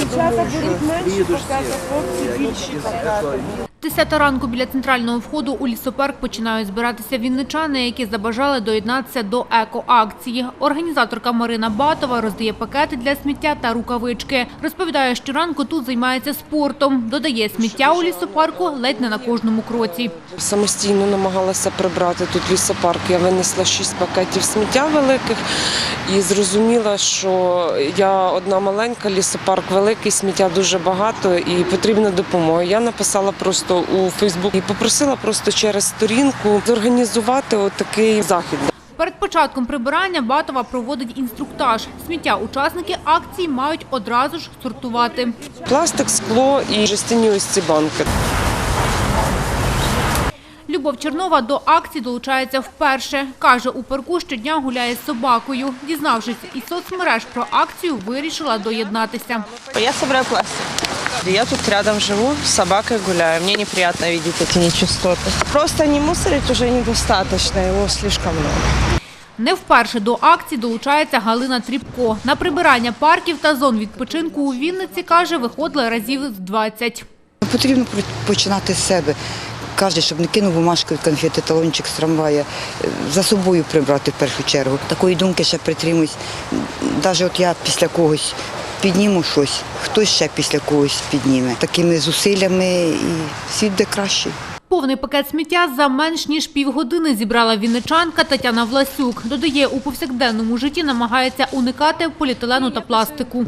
Дівчата беруть менше, показа хлопці більше показати. 10 ранку біля центрального входу у лісопарк починають збиратися вінничани, які забажали доєднатися до еко акції. Організаторка Марина Батова роздає пакети для сміття та рукавички. Розповідає, що ранку тут займається спортом. Додає сміття у лісопарку ледь не на кожному кроці. Самостійно намагалася прибрати тут лісопарк. Я винесла шість пакетів сміття великих і зрозуміла, що я одна маленька, лісопарк великий, сміття дуже багато і потрібна допомога. Я написала просто у Фейсбук і попросила просто через сторінку зорганізувати отакий захід. Перед початком прибирання Батова проводить інструктаж. Сміття учасники акції мають одразу ж сортувати. Пластик, скло і жестяні ось ці банки. Любов Чернова до акції долучається вперше. Каже, у парку щодня гуляє з собакою. Дізнавшись із соцмереж про акцію, вирішила доєднатися. Я собираю пластик. Я тут рядом живу, с собакой гуляю. Мне неприятно видеть эти нечистоты. Просто не мусорить уже недостаточно, его слишком много. Не вперше до акції долучається Галина Тріпко. На прибирання парків та зон відпочинку у Вінниці, каже, виходила разів з 20. Потрібно починати з себе. Каже, щоб не кинув бумажку, конфети, талончик з трамвая. За собою прибрати в першу чергу. Такої думки ще притримуюсь. Навіть от я після когось підніму щось, хтось ще після когось підніме. Такими зусиллями і світ буде кращий. Повний пакет сміття за менш ніж півгодини зібрала вінничанка Тетяна Власюк. Додає, у повсякденному житті намагається уникати поліетилену та пластику.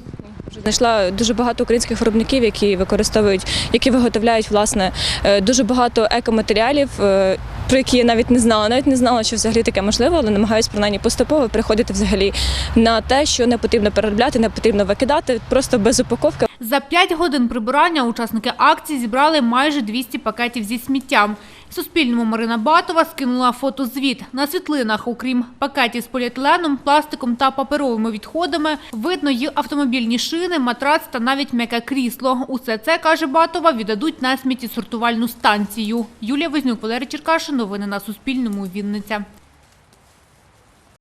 Знайшла дуже багато українських виробників, які використовують, які виготовляють власне е, дуже багато екоматеріалів, е, про які я навіть не знала. Навіть не знала, що взагалі таке можливо, але намагаюся принаймні поступово приходити взагалі на те, що не потрібно переробляти, не потрібно викидати, просто без упаковки. За 5 годин прибирання учасники акції зібрали майже 200 пакетів зі сміттям. Суспільному Марина Батова скинула фотозвіт. На світлинах, окрім пакетів з поліетиленом, пластиком та паперовими відходами, видно й автомобільні шини, матрац та навіть м'яке крісло. Усе це, каже Батова, віддадуть на сміттєсортувальну станцію. Юлія Вознюк, Валерій Черкашин. Новини на Суспільному. Вінниця.